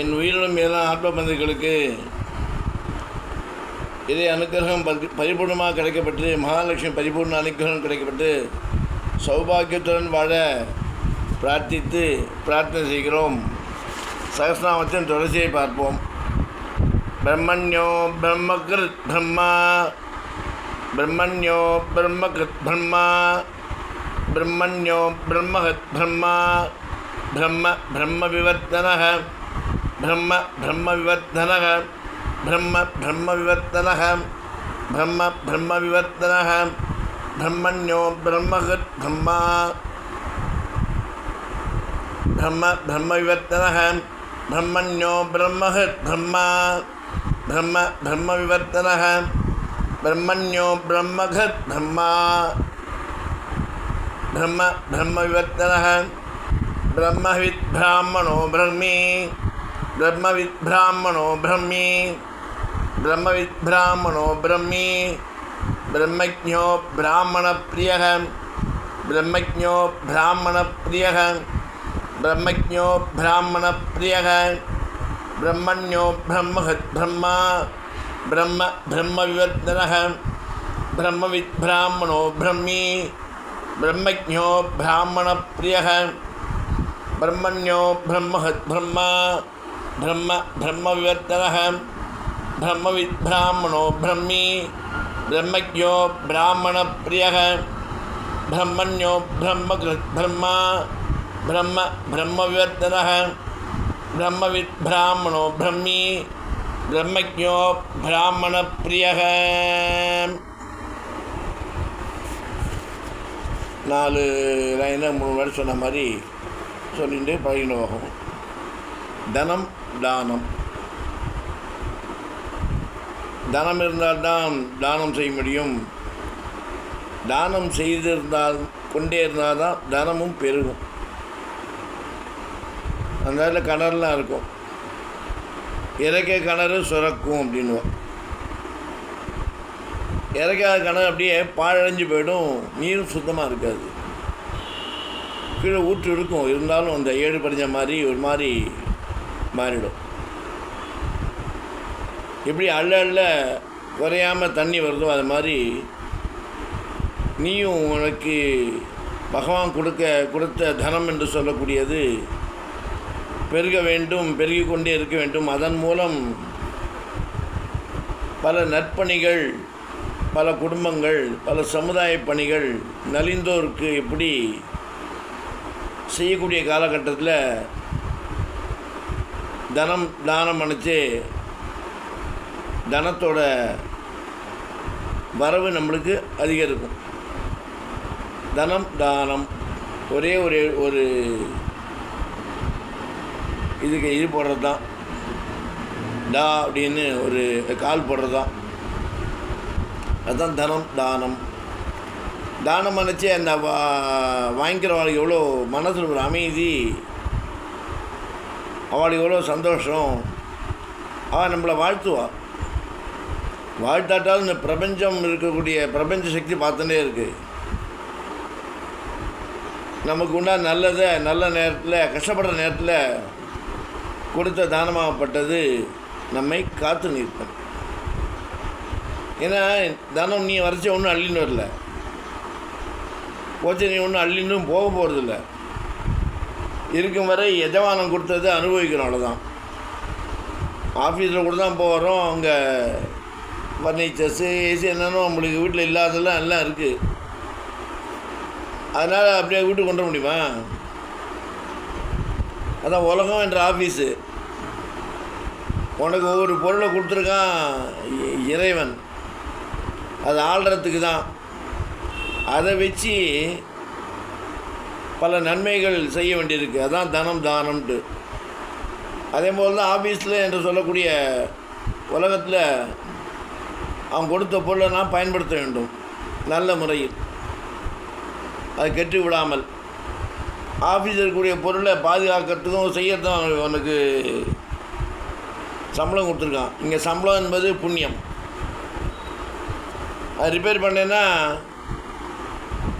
என் உயிரினும் மேலான ஆத்ம பந்துக்களுக்கு இதை அனுக்கிரகம் பரி பரிபூர்ணமாக கிடைக்கப்பட்டு மகாலட்சுமி பரிபூர்ண அனுக்கிரகம் கிடைக்கப்பட்டு சௌபாகியத்துடன் வாழ பிரார்த்தித்து பிரார்த்தனை செய்கிறோம். சகஸ்நாமத்தின் தொடர்ச்சியை பார்ப்போம். பிரம்மண்யோ பிரம்மகிருத் பிரம்மா பிரம்மண்யோ பிரம்மகிருத் பிரம்மா பிரம்மண்யோ பிரம்மகத் பிரம்மா பிரம்ம பிரம்ம விவர்த்தனः ब्रह्म ब्रह्म ब्रह्मविवर्धनः, ब्रह्म ब्रह्म विवर्तन ब्रह्म ब्रह्म विवर्तन ब्रह्मण्यो ब्रह्म ब्रह्म ब्रह्म ब्रह्म विवर्तन ब्रह्मण्यो ब्रह्म ब्रह्म ब्रह्म ब्रह्म विवर्तन ब्रह्मण्यो ब्रह्म ब्रह्म ब्रह्म ब्रह्म विवर्तन ब्रह्म विद्राह्मणो ब्रह्मी। ब्रह्मविद्ब्राह्मणो ब्रह्मी। ब्रह्मविद्ब्राह्मणो ब्रह्मी। ब्रह्मज्ञो ब्राह्मणप्रियः। ब्रह्मज्ञो ब्राह्मणप्रियः। ब्रह्मज्ञो ब्राह्मणप्रियः। ब्रह्मण्यो ब्रह्महद्ब्रह्मा ब्रह्म। ब्रह्मविवर्तनः ब्रह्मविद्ब्राह्मणो ब्रह्मी। ब्रह्मज्ञो ब्राह्मणप्रियः। ब्रह्मण्यो ब्रह्महद्ब्रह्मा ब्रह्म। பிரம்ம பிரம்ம விவர்த்தனக பிரம்ம வித்பிராமணோ பிரம்மி பிரம்மக்யோ பிராமண பிரியக பிரம்மண்யோ பிரம்ம பிரம்மா பிரம்ம பிரம்ம விவர்த்தனக பிரம்ம வித்பிராமணோ பிரம்மி பிரம்மக்யோ பிராமண பிரியக நாலு லைனாக மூணு வருஷம் சொன்ன மாதிரி சொல்லிட்டு பழகின தனம் தானம். தனம் இருந்தால்தான் தானம் செய்ய முடியும். தானம் செய்திருந்தால் கொண்டே இருந்தால் தான் தனமும் பெருகும். அந்த இடத்துல கிணறுலாம் இருக்கும். இறக்க கிணறு சுரக்கும் அப்படின்னுவோம். இறக்காத கிணறு அப்படியே பாழடைஞ்சு போயிடும். நீரும் சுத்தமாக இருக்காது. கீழே ஊற்று இருக்கும். இருந்தாலும் அந்த ஏழு படிஞ்ச மாதிரி ஒரு மாதிரி மாறிடும். எப்படி அள்ள அள்ள குறையாமல் தண்ணி வருதோ அது மாதிரி நீயும் உனக்கு பகவான் கொடுக்க கொடுத்த தனம் என்று சொல்லக்கூடியது பெருக வேண்டும் பெருகி கொண்டே இருக்க வேண்டும். அதன் மூலம் பல நற்பணிகள் பல குடும்பங்கள் பல சமுதாய பணிகள் நலிந்தோருக்கு எப்படி செய்யக்கூடிய காலகட்டத்தில் தனம் தானம் அணைச்சு தனத்தோட வரவு நம்மளுக்கு அதிகரிக்கும். தனம் தானம் ஒரே ஒரு ஒரு இதுக்கு இது போடுறது தான் டா அப்படின்னு ஒரு கால் போடுறது தான் அதுதான் தனம் தானம். தானம் நினச்சி அந்த வா வாங்கிக்கிறவளுக்கு எவ்வளோ மனசில் ஒரு அமைதி அவளுக்கு எவ்வளோ சந்தோஷம். அவள் நம்மளை வாழ்த்துவாள் வாழ்த்தாட்டால் இந்த பிரபஞ்சம் இருக்கக்கூடிய பிரபஞ்ச சக்தி பார்த்துட்டே இருக்குது நமக்கு உண்டா நல்லதை நல்ல நேரத்தில் கஷ்டப்படுற நேரத்தில் கொடுத்த தானமாகப்பட்டது நம்மை காத்து நிற்கும் ஏன்னா தானம் நீ வரைச்ச ஒன்றும் அள்ளின்னு வரல. போச்சு நீ ஒன்றும் அள்ளின்னு போக போகிறதில்ல இருக்கும் வரை எஜமானம் கொடுத்தது அனுபவிக்கணும் அவ்வளோதான் ஆஃபீஸில் கூட தான் போகிறோம் அங்கே ஃபர்னிச்சர்ஸு ஏசி என்னென்னு நம்மளுக்கு வீட்டில் இல்லாததெல்லாம் எல்லாம் இருக்குது அதனால் அப்படியே வீட்டுக்கு கொண்டு வர முடியுமா? அதான் உலகம் என்ற ஆஃபீஸு உனக்கு ஒவ்வொரு பொருளை கொடுத்துருக்கான் இறைவன். அது ஆள்றதுக்கு தான் அதை வச்சு பல நன்மைகள் செய்ய வேண்டியிருக்கு. அதுதான் தனம் தானம்ட்டு அதே போல் தான் ஆஃபீஸில் என்று சொல்லக்கூடிய உலகத்தில் அவன் கொடுத்த பொருளை நான் பயன்படுத்த வேண்டும். நல்ல முறையில். அது கெட்டு விடாமல். ஆஃபீஸில் இருக்கக்கூடிய பொருளை பாதுகாக்கிறதுக்கும் செய்யறதும் அவனுக்கு சம்பளம் கொடுத்துருக்கான். இங்கே சம்பளம் என்பது புண்ணியம். அது ரிப்பேர் பண்ணேன்னா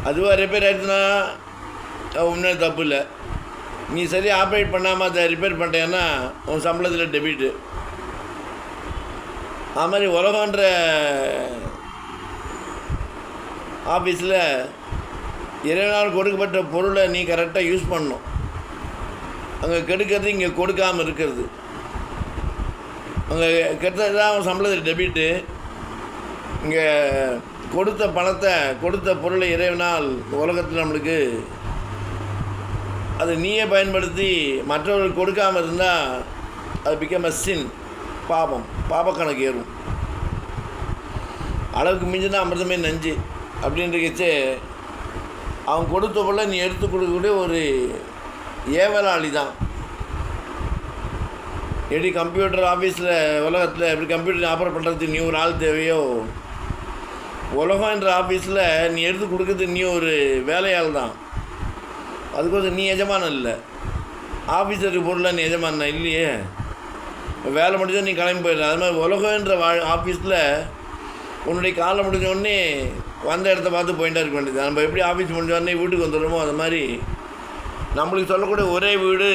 அதுவாக ரிப்பேர் ஆயிடுச்சுன்னா ஒன்றும் தப்பு இல்லை. நீ சரியாக ஆப்ரேட் பண்ணாமல் அதை ரிப்பேர் பண்ணிட்டேன்னா உன் சம்பளத்தில் டெபிட்டு அது மாதிரி உலகன்ற ஆஃபீஸில் இறைவனால் கொடுக்கப்பட்ட பொருளை நீ கரெக்டாக யூஸ் பண்ணணும். அங்கே கெடுக்கிறது இங்கே கொடுக்காமல் இருக்கிறது. அங்கே கெட்டது தான் அவன் சம்பளத்தில் டெபிட்டு இங்கே கொடுத்த பணத்தை கொடுத்த பொருளை இறைவனால் உலகத்தில் நம்மளுக்கு அதை நீயே பயன்படுத்தி மற்றவர்களுக்கு கொடுக்காமல் இருந்தால் அது பிகம் அ சின் பாபம் பாபக்கணக்கு ஏறும். அளவுக்கு மிஞ்சினா அமிர்தமே நஞ்சு அப்படின்றச்சு அவன் கொடுத்த பொருளை நீ எடுத்து கொடுக்கக்கூடிய ஒரு ஏவலாளி தான் எப்படி கம்ப்யூட்டர் ஆஃபீஸில் உலகத்தில் எப்படி கம்ப்யூட்டர் ஆப்ரேட் பண்ணுறதுக்கு நீ ஒரு ஆள் தேவையோ உலகம் என்ற ஆஃபீஸில் நீ எடுத்து கொடுக்கறது நீ ஒரு வேலையாள் தான் அதுக்கோசம் நீ எஜமானம் இல்லை. ஆஃபீஸருக்கு பொருளாக நீ எஜமானா இல்லையே. வேலை முடிஞ்சால் நீ கிளம்பி போயிடலாம் அது மாதிரி உலகன்ற வா ஆஃபீஸில் உன்னுடைய காலம் முடிஞ்ச உடனே வந்த இடத்த பார்த்து போயிட்டே இருக்க வேண்டியது. நம்ம எப்படி ஆஃபீஸ் முடிஞ்ச உடனே வீட்டுக்கு வந்துடுறோமோ அது மாதிரி நம்மளுக்கு சொல்லக்கூடிய ஒரே வீடு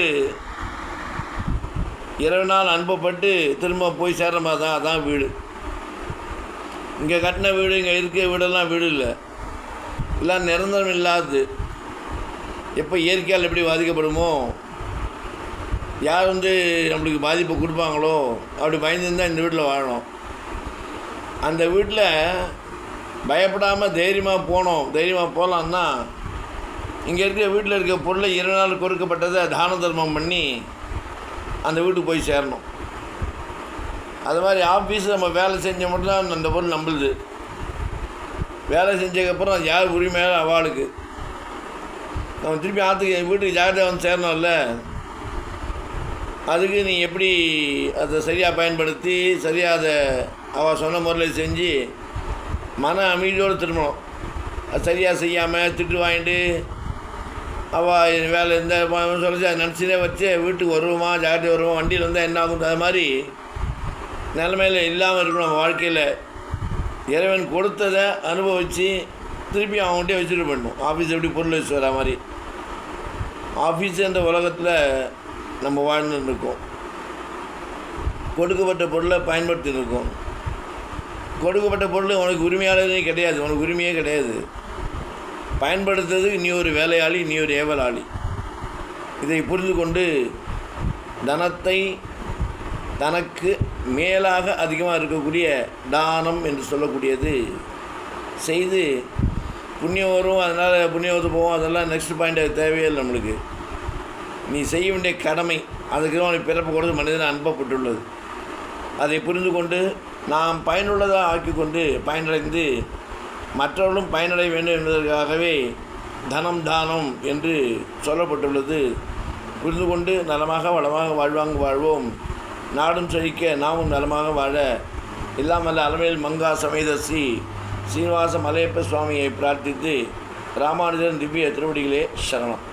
இரவு நாள் அனுப்பப்பட்டு திரும்ப போய் சேர்ற மாதிரி தான் அதான் வீடு. இங்கே கட்டின வீடு இங்கே இருக்க வீடெல்லாம் வீடு இல்லை. எல்லாம் நிரந்தரம் இல்லாதது. எப்போ இயற்கையால் எப்படி பாதிக்கப்படுமோ யார் வந்து நம்மளுக்கு பாதிப்பு கொடுப்பாங்களோ அப்படி பயந்துருந்தால் இந்த வீட்டில் வாழணும். அந்த வீட்டில் பயப்படாமல் தைரியமாக போனோம். தைரியமாக போகலான்னா இங்கே இருக்கிற வீட்டில் இருக்க பொருளை இரு நாள் கொடுக்கப்பட்டதை தான தர்மம் பண்ணி அந்த வீட்டுக்கு போய் சேரணும். அது மாதிரி ஆஃபீஸ் நம்ம வேலை செஞ்ச மட்டும்தான் அந்த பொருள் நம்மளுது வேலை செஞ்சதுக்கப்புறம் யார் உரிமையாக அவளுக்கு நம்ம திருப்பி ஆற்றுக்கு வீட்டுக்கு ஜாகிரதையாக வந்து சேரணும்ல. அதுக்கு நீ எப்படி அதை சரியாக பயன்படுத்தி சரியாக அதை அவள் சொன்ன முறையில் செஞ்சு மன அமைதியோடு திரும்பணும். அது சரியாக செய்யாமல் திட்டு வாங்கிட்டு அவள் வேலை இந்த சொல்லி அதை நினச்சினே வச்சு வீட்டுக்கு வருவோமா ஜாக்கிரதை வருவோம் வண்டியில் வந்தால் என்ன ஆகும் அது மாதிரி நிலமையில் இல்லாமல் இருக்கணும் நம்ம வாழ்க்கையில். இறைவன் கொடுத்ததை அனுபவித்து திருப்பி அவங்ககிட்டே வச்சுட்டு போடணும் ஆஃபீஸ் எப்படி பொருள் வச்சு வரா மாதிரி. ஆஃபீஸ் என்ற உலகத்தில் நம்ம வாழ்ந்துட்டு இருக்கோம். கொடுக்கப்பட்ட பொருளை பயன்படுத்தி இருக்கோம். கொடுக்கப்பட்ட பொருள் உனக்கு உரிமையாளரே கிடையாது. உனக்கு உரிமையே கிடையாது. பயன்படுத்துறதுக்கு நீ ஒரு வேலையாளி நீ ஒரு ஏவலாளி. இதை புரிந்து கொண்டு தனத்தை தனக்கு மேலாக அதிகமாக இருக்கக்கூடிய தானம் என்று சொல்லக்கூடியது செய்து புண்ணியம் வரும் அதனால் புண்ணியத்து போவோம் அதெல்லாம் நெக்ஸ்ட் பாயிண்ட் தேவையில்லை நம்மளுக்கு. நீ செய்ய வேண்டிய கடமை அதுக்கு தான் பிறப்பு கொடுத்து மனிதன் அனுப்பப்பட்டுள்ளது அதை புரிந்து கொண்டு நாம் பயனுள்ளதாக ஆக்கிக்கொண்டு பயனடைந்து மற்றவர்களும் பயனடைய வேண்டும் என்பதற்காகவே தனம் தானம் என்று சொல்லப்பட்டுள்ளது. புரிந்து கொண்டு நலமாக வளமாக வாழ்வாங்க வாழ்வோம். நாடும் செழிக்க நாமும் நலமாக வாழ. இல்லாமல் அலமையில் மங்கா சமேத ஸ்ரீ சீனிவாச மலையப்ப சுவாமியை பிரார்த்தித்து ராமானுஜன் திவ்ய திருவடிகளே சரணம்.